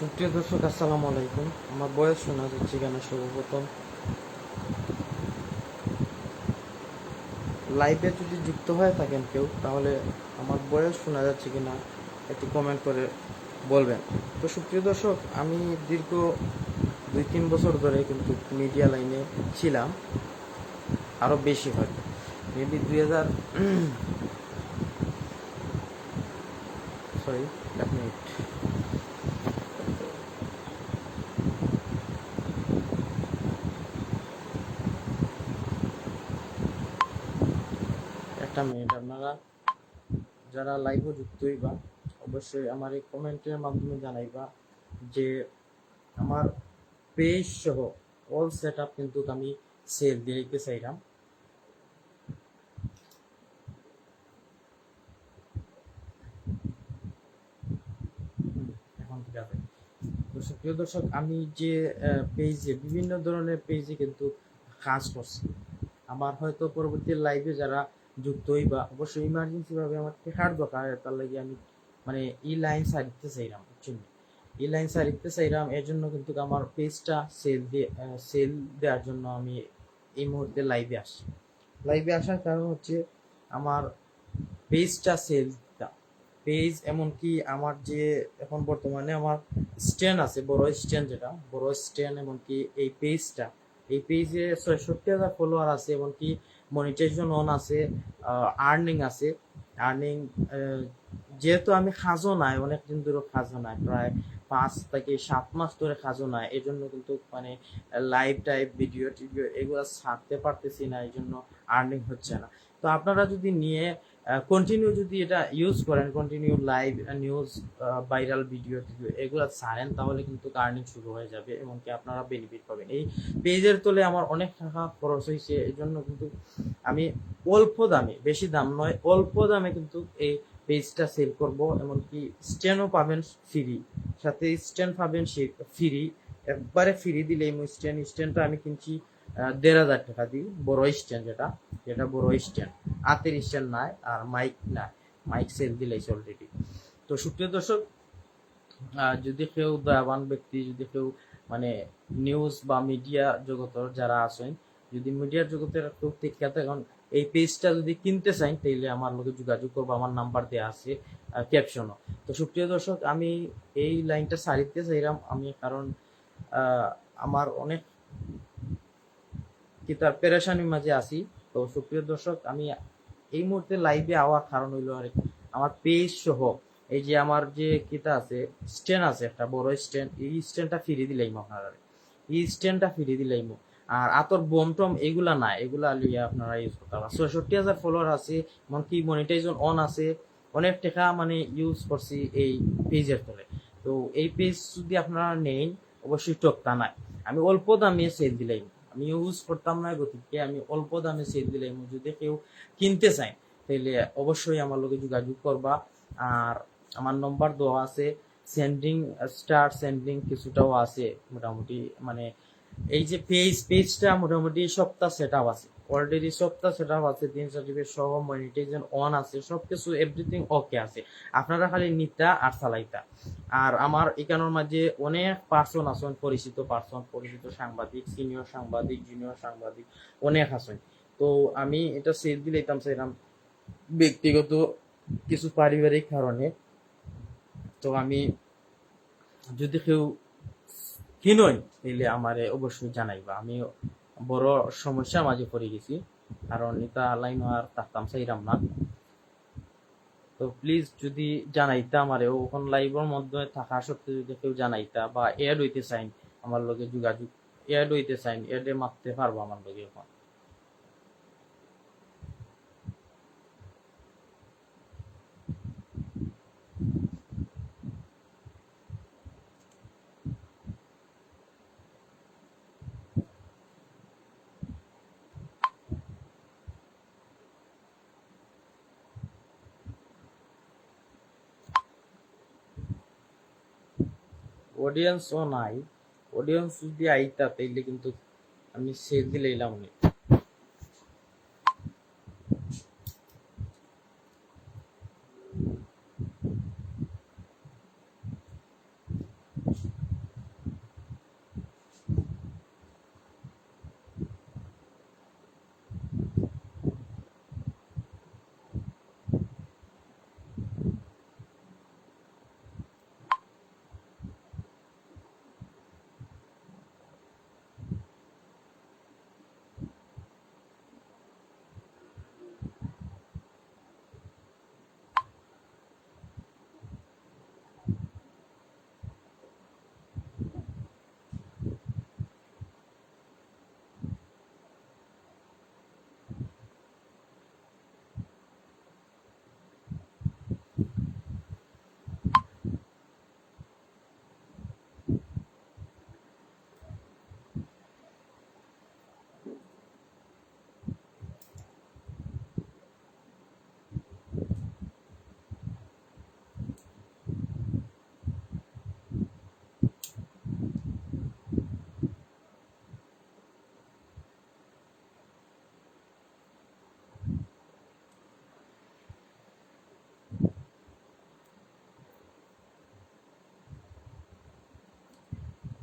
সুপ্রিয় দর্শক, আসসালামু আলাইকুম। আমার বয়স শোনা যাচ্ছে কেন সর্বপ্রথম? লাইভে যদি যুক্ত হয়ে থাকেন কেউ, তাহলে আমার বয়স শোনা যাচ্ছে কিনা একটু কমেন্ট করে বলবেন। তো সুপ্রিয় দর্শক, আমি দীর্ঘ দুই তিন বছর ধরে কিন্তু মিডিয়া লাইনে ছিলাম আরও বেশি হয়তো। মেবি দুই হাজার সরি এক মিনিট একটা মিনিট আপনারা যারা লাইভে যুক্ত হইবা, অবশ্যই আমার এই কমেন্টের মাধ্যমে জানাইবা যে আমার পেজ সহ অল সেট আপ কিন্তু আমি সেল দিয়ে দিতে চাইলাম। সুপ্রিয় দর্শক আমি যে পেজে বিভিন্ন ধরনের পেজে কিন্তু কাজ করছি। আমার হয়তো পরবর্তী লাইভে যারা যুক্ত হইবা অবশ্যই ইমার্জেন্সি ভাবে আমার টেকার দরকার, তার লাগে আমি মানে ই লাইন সারিতে চাইলাম বুঝছেন? ই লাইন সারিতে চাইলাম এর জন্য কিন্তু আমার পেজটা সেল দিয়ে সেল দেওয়ার জন্য আমি এই মুহূর্তে লাইভে আসছি। লাইভে আসার কারণ হচ্ছে আমার পেজটা সেল পেজ এমনকি আমার যে এখন বর্তমানে আমার স্ট্যান্ড আছে, বড় স্ট্যান্ড যেটা, বড় স্ট্যান্ড এমনকি এই পেজটা এই পেজে ছয়ষট্টি হাজার ফলোয়ার আছে, এমনকি মনিটাইজেশন অন আছে আর্নিং আছে। আর্নিং যেহেতু আমি খাজো নাই অনেক দিন ধরে খাজো নাই, প্রায় পাঁচ থেকে সাত মাস ধরে খাজো নাই এই জন্য কিন্তু মানে লাইভ টাইপ ভিডিও টিডিও এগুলো ছাড়তে পারতেছি না এই জন্য আর্নিং হচ্ছে না। তো আপনারা যদি নিয়ে কন্টিনিউ যদি এটা ইউজ করেন continue live news viral video টিডিও এগুলো ছাড়েন, তাহলে কিন্তু আর্নিং শুরু হয়ে যাবে এমনকি আপনারা বেনিফিট পাবেন। এই পেজের তলে আমার অনেক টাকা খরচ হয়েছে, এই জন্য কিন্তু আমি অল্প দামে, বেশি দাম নয়, অল্প দামে কিন্তু এই পেজটা সেল করব, এমনকি স্ট্যান্ডও পাবেন ফ্রি সাথে স্ট্যান্ড পাবেন ফ্রি একবারে ফ্রি দিলে স্ট্যান্ড স্ট্যান্ডটা আমি কিনছি দেড় হাজার টাকা দিই বড় স্ট্যান্ড যেটা যেটা বড় স্ট্যান্ড হাতের স্ট্যান্ড নাই আর মাইক নাই। মাইক সেল দিলেই অলরেডি তো সুপ্রিয় দর্শক যদি কেউ দয়াবান ব্যক্তি, যদি কেউ মানে নিউজ বা মিডিয়া জগতের যারা আছেন, যদি মিডিয়া জগতের কেউ থেকে এখন এই পেজটা যদি কিনতে চাই, তাইলে আমার লোকে যোগাযোগ করব। আমার নাম্বার দেওয়া আছে ক্যাপশনও তো সুপ্রিয় দর্শক, আমি এই লাইনটা সারিতে চাইলাম। আমি কারণ আমার অনেক কি তার পেরেশানির মাঝে আছি? তো সুপ্রিয় দর্শক, আমি এই মুহূর্তে লাইভে আওয়ার কারণ হইল আর আমার পেজ সহ এই যে আমার যে কিতা আছে স্ট্যান্ড আছে একটা, বড় স্ট্যান্ড এই স্ট্যান্ডটা ফিরে দিলাইম আপনারা এই স্ট্যান্ডটা ফিরে দিলাইম আর আতর টম এগুলা না এগুলা লিয়ে আপনারা ইউজ করতে পারবেন। ছয়ষট্টি হাজার ফলোয়ার আছে, এমনকি মনিটাইজন অন আছে। অনেক টাকা মানে ইউজ করছি এই পেজের তলে তো এই পেজ যদি আপনারা নেন, অবশ্যই টকতা নাই। আমি অল্প দামে সেল দিলাইম আমি ইউজ করতাম না, গতিকে আমি অল্প দামে সেল দিলাম যদি কেউ কিনতে চায়। তাহলে অবশ্যই আমার লোকে যোগাযোগ করবা। আর আমার নম্বর দেওয়া আছে সেন্ডিং স্টার সেন্ডিং কিছুটাও আছে, মোটামুটি মানে এই যে পেজ পেজটা মোটামুটি সপ্তাহ সেট আপ আছে। অলরেডি সপ্তাহ সেট আছে তিন সার্টিফিকেট সহ মনিটাইজেশন অন আছে, সবকিছু এভরিথিং ওকে আছে। আপনারা খালি নিতা আর চালাইতা। আর আমার এখানোর মাঝে অনেক পার্সন আছেন, পরিচিত পার্সন পরিচিত সাংবাদিক সিনিয়র সাংবাদিক জুনিয়র সাংবাদিক, অনেক আছেন। তো আমি এটা সেল দিলাইতাম চাইলাম ব্যক্তিগত কিছু পারিবারিক কারণে। তো আমি যদি কেউ কিনই তাহলে আমারে অবশ্যই জানাইবা। আমি বড় সমস্যা মাঝে পড়ে গেছি। কারণ এটা লাইন আর থাকতাম চাইলাম না। তো প্লিজ যদি জানাইতা আমারে, ওখান লাইভের মধ্যে থাকা সত্ত্বেও যদি কেউ জানাইতা বা এড হইতে চাইন আমার লগে যোগাযোগ এড হইতে চাইন এডে মারতে পারব আমার লগে এখন। অডিয়েন্সও নাই অডিয়েন্স যদি আইতা তাইলে কিন্তু আমি সেল দিলে এলাম নি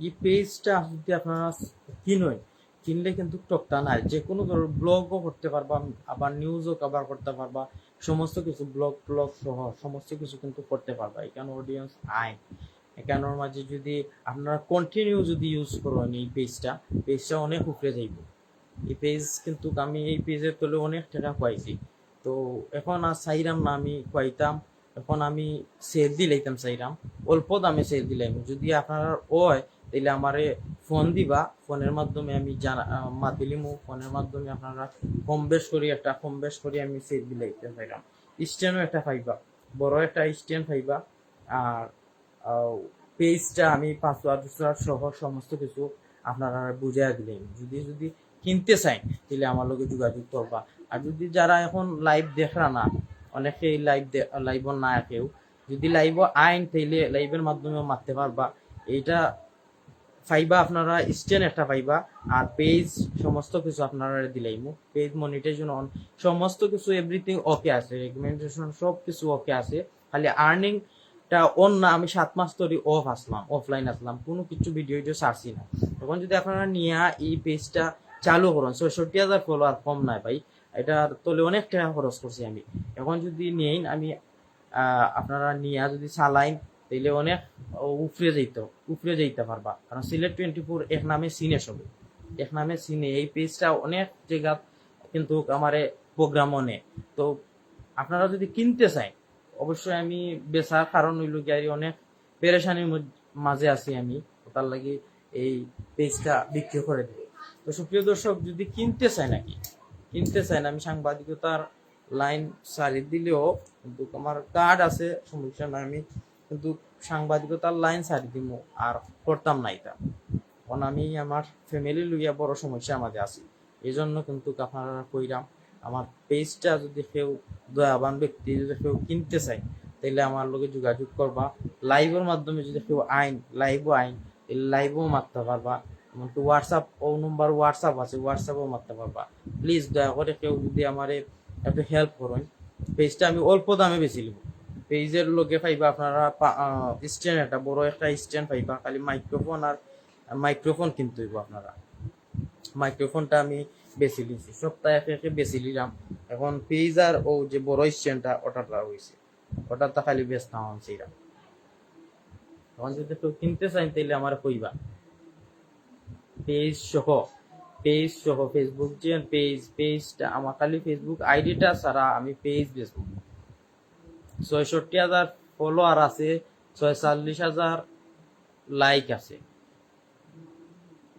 এই পেজটা যদি আপনারা কিনেন কিনলে কিন্তু টকটা নাই। যে কোনো ধরনের ব্লগও করতে পারবা, আবার নিউজও কভার করতে পারবা, সমস্ত কিছু ব্লগ ব্লগ সহ সমস্ত কিছু কিন্তু করতে পারবা। এখানে অডিয়েন্স আইন এখানের মাঝে যদি আপনারা কন্টিনিউ যদি ইউজ করেন এই পেজটা পেজটা অনেক উপরে যাইব। এই পেজ কিন্তু আমি এই পেজের তলে অনেক টাকা পাইছি। তো এখন আর চাইরাম না, আমি পাইতাম। এখন আমি সেল দিলাইতাম চাইরাম। অল্প দামে সেল দিলাম যদি আপনার ওয় তাহলে আমারে ফোন দিবা। ফোনের মাধ্যমে আমি জানা মাতিলিমু ফোনের মাধ্যমে আপনারা কম বেশ করি, একটা কম বেশ করি, আমি সেল দিলাইতে চাইরাম স্ট্যান্ডও একটা পাইবা। বড় একটা স্ট্যান্ড পাইবা। আর পেজটা আমি পাসওয়ার্ড সহ সমস্ত কিছু আপনারা বুঝাই দিলেন যদি যদি কিনতে চাই তাহলে আমার লগে যোগাযোগ করবা। আর যদি যারা এখন লাইভ দেখরা না, অনেকেই লাইভ লাইভ না কেউ, যদি লাইভ আইন, তাইলে লাইভের মাধ্যমে মারতে পারবা। এইটা পাইবা আপনারা স্ট্যান্ড একটা পাইবা আর পেজ সমস্ত কিছু আপনারা দিলাইমু পেজ মনিটাইজেশন অন, সমস্ত কিছু এভরিথিং ওকে আছে। রেকমেন্ডেশন সব কিছু ওকে আছে। খালি আর্নিং টা অন না, আমি সাত মাস ধরে অফ আসলাম অফলাইন আসলাম। কোনো কিছু ভিডিও ভিডিও ছাড়ছি না। তখন যদি আপনারা নিয়ে এই পেজটা চালু করুন, ছয়ষট্টি হাজার ফলোয়ার কম নাই ভাই। এটা তলে অনেক টাকা খরচ করছি আমি। এখন যদি নেইন আমি আপনারা নিয়ে যদি চালাইন তাইলে অনেক উপরে যাইত, উপরে যাইতে পারবা। কারণ সিলেট টোয়েন্টি ফোর এক নামে সিনে সবে এক নামে সিনে, এই পেজটা অনেক জায়গা কিন্তু আমার প্রোগ্রাম অনে তো আপনারা যদি কিনতে চাই অবশ্যই আমি বেচার কারণ হইল গিয়ে অনেক পেরেশানির মাঝে আছি আমি। তার লাগি এই পেজটা বিক্রি করে দেব তো সুপ্রিয় দর্শক, যদি কিনতে চাই নাকি, কিনতে চাই না, আমি সাংবাদিকতার লাইন সারি দিলেও কিন্তু আমার কার্ড আছে, সমস্যা নাই, আমি কিন্তু সাংবাদিকতার লাইন সারি দিব আর করতাম না এটা। কারণ আমি আমার ফ্যামিলি লইয়া বড় সমস্যা আমাদের আছি। এই জন্য কিন্তু আপনারা কইরাম, আমার পেজটা যদি কেউ দয়াবান ব্যক্তি যদি কেউ কিনতে চায় তাহলে আমার লগে যোগাযোগ করবা। লাইভের মাধ্যমে যদি কেউ আইন লাইভও আইন লাইভও মারতে পারবা। এমনকি হোয়াটসঅ্যাপ ও নম্বর হোয়াটসঅ্যাপ আছে হোয়াটসঅ্যাপও মারতে পারবা। প্লিজ দয়া করে কেউ যদি আমারে একটু হেল্প করুন পেজটা আমি অল্প দামে বেশি নিব পেজের লোকে পাইবা, আপনারা স্ট্যান্ড একটা বড় একটা স্ট্যান্ড পাইবা, খালি মাইক্রোফোন আর মাইক্রোফোন কিনতে আপনারা। মাইক্রোফোনটা আমি বেশি লিছি, সপ্তাহে একে একে বেশি নিলাম এখন পেজ আর ও যে বড় স্ট্যান্ডটা ওটাটা হয়েছে ওটাটা খালি ব্যস্ত হন সেইরা এখন যদি কেউ কিনতে চাই তাহলে আমার কইবা। পেজ সহ পেজ সহ ফেসবুক যে পেজ, পেজটা, আমার খালি ফেসবুক আইডিটা ছাড়া আমি পেজ বেচবো। ছয়ষট্টি হাজার ফলোয়ার আছে, ছয়চল্লিশ হাজার লাইক আছে।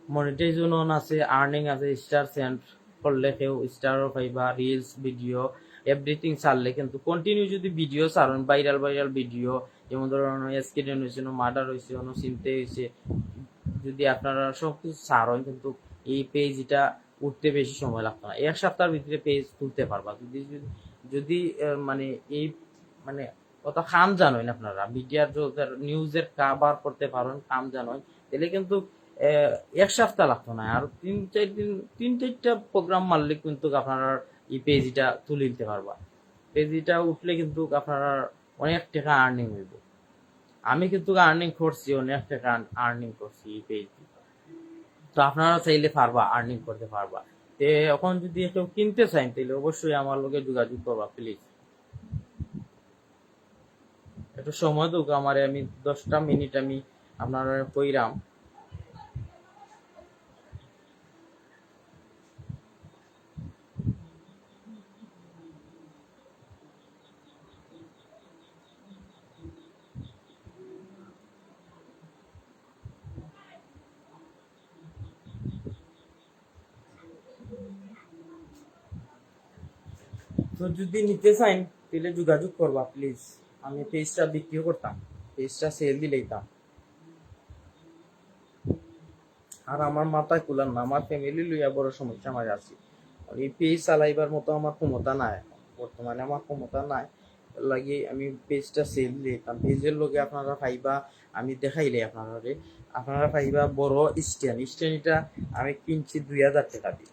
মনিটাইজেশন অন আছে আর্নিং আছে স্টার সেন্ড করলে কেউ স্টারও পাইবা রিলস ভিডিও এভরিথিং ছাড়লে কিন্তু কন্টিনিউ যদি ভিডিও ছাড়ুন ভাইরাল ভাইরাল ভিডিও যেমন ধরুন অ্যাক্সিডেন্ট হয়েছে মার্ডার হয়েছে কোনো চিনতে হয়েছে যদি আপনারা সব কিছু ছাড়েন কিন্তু এই পেজটা উঠতে বেশি সময় লাগতো না। এক সপ্তাহের ভিতরে পেজ তুলতে পারবা। যদি- যদি মানে এই মানে কত কাম জানেন আপনারা। মিডিয়ার নিউজের কাবার করতে পারেন কাম জানেন তাহলে কিন্তু এক সপ্তাহ লাগতো না। আর তিন, চার দিন, তিন, চারটা প্রোগ্রাম মারলে কিন্তু আপনারা এই পেজিটা তুলে নিতে পারবা। পেজিটা উঠলে কিন্তু আপনারা অনেক টাকা আর্নিং হইব। আমি কিন্তু আর্নিং করছি, অনেক টাকা আর্নিং করছি এই পেজ তো আপনারা চাইলে পারবা আর্নিং করতে পারবা। তে এখন যদি কেউ কিনতে চান তাহলে অবশ্যই আমার লগে যোগাযোগ করবা প্লিজ একটু সময় দুক, আমার আমি দশটা মিনিট আমি আপনার কইরাম। তো যদি নিতে চান, তাহলে যোগাযোগ করবা প্লিজ আমি পেজটা বিক্রি করতাম, পেজটা সেল দিলেইতাম আর আমার মাথায় কুলার না, আমার ফ্যামিলি লইয়া বড় সমস্যা আমার আছে। এই পেজ চালাইবার মতো আমার ক্ষমতা নাই। বর্তমানে আমার ক্ষমতা নাই। লাগি আমি পেজটা সেল দিতাম পেজের লগে আপনারা পাইবা আমি দেখাইলে আপনারা আপনারা পাইবা বড় স্ট্যান্ড স্ট্যান্ডটা আমি কিনছি দুই হাজার টাকা দিয়ে।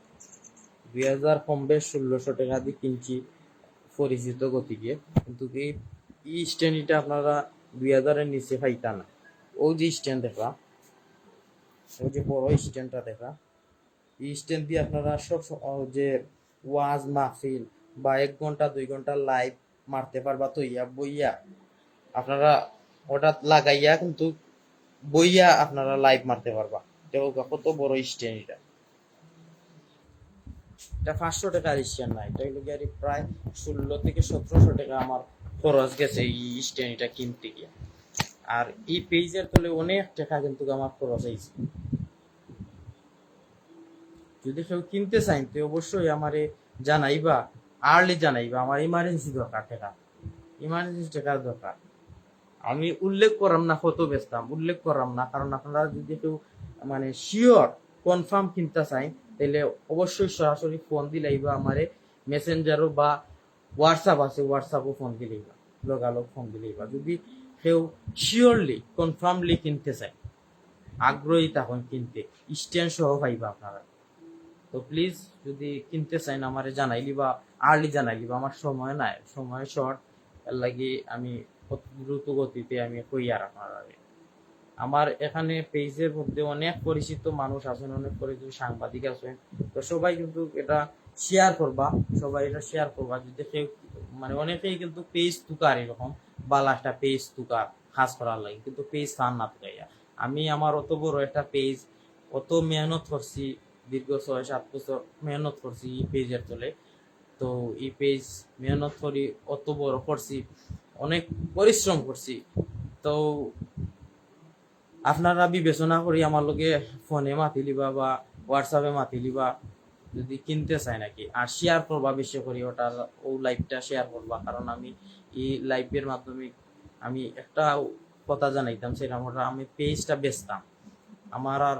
দুই হাজার কম বেশ ষোলোশো টাকা দিয়ে কিনছি পরিচিত গতিকে। কিন্তু এই এই স্ট্যান্ডটা আপনারা দুই হাজারের নিচে পাইতা না ও যে স্ট্যান্ড দেখলাম ওই যে বড় স্ট্যান্ডটা দেখা, এই স্ট্যান্ড দিয়ে আপনারা সব যে ওয়াজ মাহফিল বা এক ঘণ্টা, দুই ঘণ্টা লাইভ মারতে পারবা তো ইয়া বইয়া। আপনারা ওটা লাগাইয়া কিন্তু বইয়া আপনারা লাইভ মারতে পারবা। দেখো কত বড় স্ট্যান্ড এটা। এটা পাঁচশো টাকার স্ট্যান্ড না, এটা হলো প্রায় ষোলো থেকে সতেরোশো টাকা আমার খরচ গেছে এই স্ট্যান্ড এটা কিনতে গিয়ে। আর এই পেজের তলে অনেক টাকা কিন্তু আমার খরচ হয়েছে। যদি কেউ কিনতে চান তো অবশ্যই আমারে জানাইবা আর্লি জানাইবা। আমার ইমার্জেন্সি দরকার টাকা। ইমার্জেন্সি টাকার দরকার। আমি উল্লেখ করাম না কত বেচতাম, উল্লেখ করাম না। কারণ আপনারা যদি কেউ মানে শিওর কনফার্ম কিনতে চাই তাহলে অবশ্যই সরাসরি ফোন দিলেইবা আমারে। মেসেঞ্জারও বা হোয়াটসঅ্যাপ আছে হোয়াটসঅ্যাপও ফোন দিলেইবা লগালগ ফোন দিলেইবা যদি কেউ শিওরলি কনফার্মলি কিনতে চায়, আগ্রহী তখন কিনতে স্ট্যান্ড সহ পাইবা আপনারা তো প্লিজ যদি কিনতে চাইন আমারে জানাইলি বা আর্লি জানাইলি বা আমার সময় নাই, সময় শর্ট এর লাগি আমি দ্রুত গতিতে আমি কই আর আপনার। আমার এখানে পেজের মধ্যে অনেক পরিচিত মানুষ আছেন, অনেক পরিচিত সাংবাদিক আছেন। তো সবাই কিন্তু এটা শেয়ার করবা, সবাই এটা শেয়ার করবা। যদি কেউ মানে অনেকেই কিন্তু পেজ তুকার এরকম বালা একটা পেজ তুকার খাস করার লাগে। কিন্তু পেজ ফান না তুকাইয়া আমি আমার অত বড় একটা পেজ অত মেহনত করছি, দীর্ঘ ছয়, সাত বছর মেহনত করছি এই পেজের তলে। তো এই পেজ মেহনত করি, অত বড় করছি, অনেক পরিশ্রম করছি। তো আপনারা বিবেচনা করি আমার লগে ফোনে মাতি লিবা বা হোয়াটসঅ্যাপে মাতি লিবা, যদি কিনতে চাই নাকি। আর শেয়ার করবা বেশি করি, ওটার ও লাইভটা শেয়ার করবা। কারণ আমি এই লাইভের মাধ্যমে আমি একটা কথা জানাইতাম সেরকম ওটা আমি পেজটা বেচতাম। আমার আর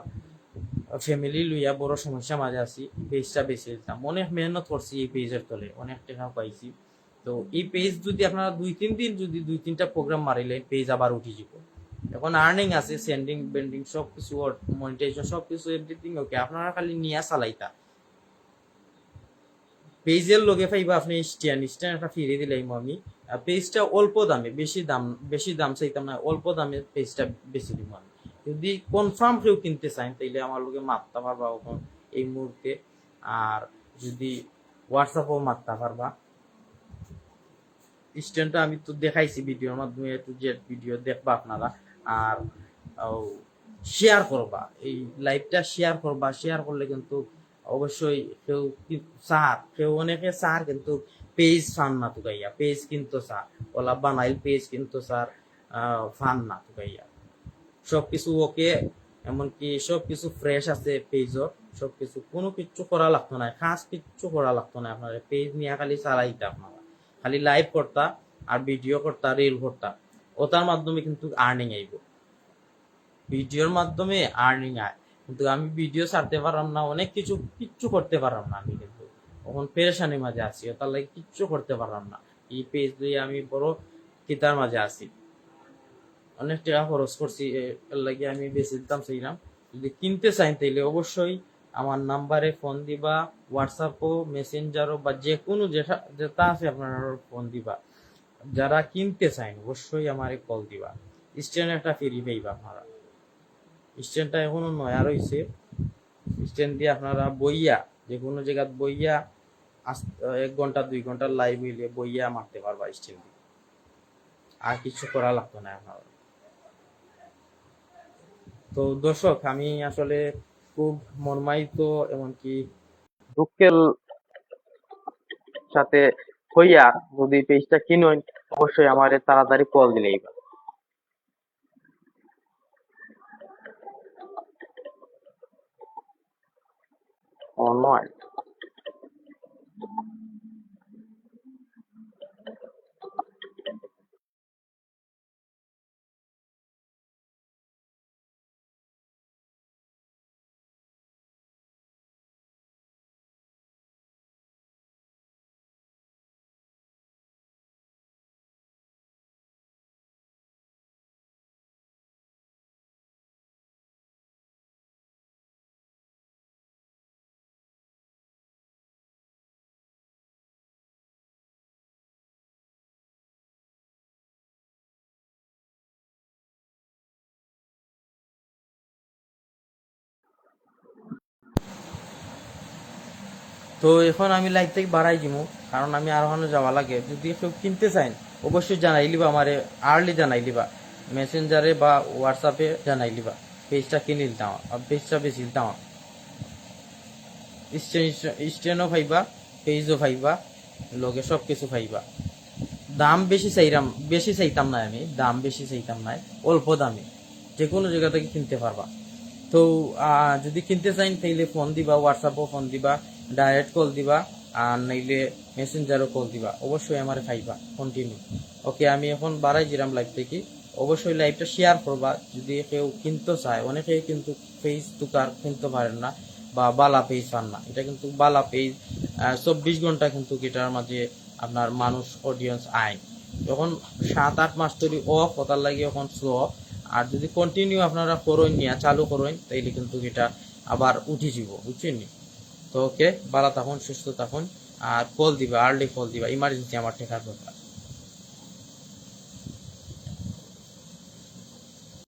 ফ্যামিলি লইয়া বড় সমস্যা মাঝে আছি পেজটা বেছে দিতাম। অনেক মেহনত করছি এই পেজের তলে, অনেক টাকা পাইছি। তো এই পেজ যদি আপনারা দুই তিন দিন যদি দুই তিনটা প্রোগ্রাম মারিলে পেজ আবার উঠে যাব এখন আর্নিং আছে সেন্ডিং বেন্ডিং সব কিছু মনিটাইজেশন সব কিছু এভরিথিং ওকে আপনারা খালি নিয়া চালাইতা। পেজের লগে পাইবা আপনি স্ট্যান্ড স্ট্যান্ড একটা ফিরে দিলাম আমি। পেজটা অল্প দামে, বেশি দাম বেশি দাম চাইতাম না, অল্প দামে পেজটা বেশি দিব আমি। যদি কনফার্ম কেউ কিনতে চান তাইলে আমার লোকে মারতে পারবা এখন এই মুহূর্তে। আর যদি হোয়াটসঅ্যাপও মারতে পারবা। স্ট্যান্ডটা আমি তো দেখাইছি ভিডিওর মাধ্যমে, একটু জেড ভিডিও দেখবা আপনারা। আর শেয়ার করবা। এই লাইভটা শেয়ার করবা। শেয়ার করলে কিন্তু অবশ্যই কেউ সার কেউ অনেকে সার কিন্তু পেজ ফান না তুকাইয়া। পেজ কিন্তু সার ওলা বানাইল পেজ কিন্তু স্যার ফান না তো গাইয়া সব কিছু ওকে এমনকি সব কিছু ফ্রেশ আছে পেজর সবকিছু কোনো কিচ্ছু করা লাগতো না। খাস কিচ্ছু করা লাগতো না আপনার। পেজ নিয়ে খালি চালাইতে আপনারা। খালি লাইভ করতা আর ভিডিও করতা রিল করতা। ওটার মাধ্যমে কিন্তু আর্নিং আইব। ভিডিওর মাধ্যমে আর্নিং আয়। কিন্তু আমি ভিডিও ছাড়তে পারলাম না, অনেক কিছু কিচ্ছু করতে পারলাম না আমি কিন্তু। তখন পেরেশানির মাঝে আছি তার লাগে কিচ্ছু করতে পারলাম না। এই পেজ দিয়ে আমি বড় কিতার মাঝে আছি। অনেক টাকা খরচ করছি এর লাগে আমি বেশি দিতাম সেইরাম যদি কিনতে চাই তাইলে অবশ্যই আমার নাম্বারে ফোন দিবা হোয়াটসঅ্যাপও মেসেঞ্জারও বা যে কোনো যেটা যেটা আছে আপনার ফোন দিবা। যারা কিনতে চান অবশ্যই আমারে কল দিবা। স্ট্যান্ড একটা ফ্রি পাইবা আপনারা। স্ট্যান্ডটা এখনও নয়া রয়েছে স্ট্যান্ড দিয়ে আপনারা বইয়া যে কোনো জায়গায় বইয়া এক ঘণ্টা, দুই ঘণ্টা লাইভ হইলে বইয়া মারতে পারবা স্ট্যান্ড দিয়ে। আর কিছু করা লাগতো না আপনার। তো দর্শক, আমি আসলে খুব মর্মায়িত এমনকি দুঃখের সাথে হইয়া যদি পেজটা কিনুন অবশ্যই আমার তাড়াতাড়ি কল দিলে এইবার। ও তো এখন আমি লাইভ থেকে বাড়াই দিমু, কারণ আমি আর ওখানে যাওয়া লাগে। যদি কেউ কিনতে চাইন অবশ্যই জানাই লিবা, আমারে আর্লি জানাই লিবা। মেসেঞ্জারে বা হোয়াটসঅ্যাপে জানাই লিবা। পেজটা কিনে আর পেজটা বেশি দিতাম স্টেনও পাইবা পেজও পাইবা, লগে সব কিছু পাইবা। দাম বেশি চাইরাম, বেশি চাইতাম না আমি, দাম বেশি চাইতাম না, অল্প দামে। যে কোনো জায়গা থেকে কিনতে পারবা। তো যদি কিনতে চাইন তাইলে ফোন দিবা হোয়াটসঅ্যাপও ফোন দিবা। ডাইরেক্ট কল দিবা আর নাইলে মেসেঞ্জারও কল দিবা। অবশ্যই আমার পাইবা কন্টিনিউ ওকে আমি এখন বাড়াই দিলাম লাইভ থেকে অবশ্যই লাইভটা শেয়ার করবা। যদি কেউ কিনতে চায় অনেকেই কিন্তু পেজ তুকার কিনতে পারেন না বা বালা পেজ পান না। এটা কিন্তু বালা পেজ চব্বিশ ঘণ্টা কিন্তু এটার মাঝে আপনার মানুষ অডিয়েন্স আয়। যখন সাত, আট মাস ধরে অফ হতার লাগে এখন স্লো আর যদি কন্টিনিউ আপনারা করুন নিয়ে, চালু করুন, তাইলে কিন্তু এটা আবার উঠে যাব বুঝছেন? তো ওকে ভালো তখন, সুস্থ তখন, আর কল দিবা আর্লি কল দিবা ইমার্জেন্সি আমার ঠেকার দরকার।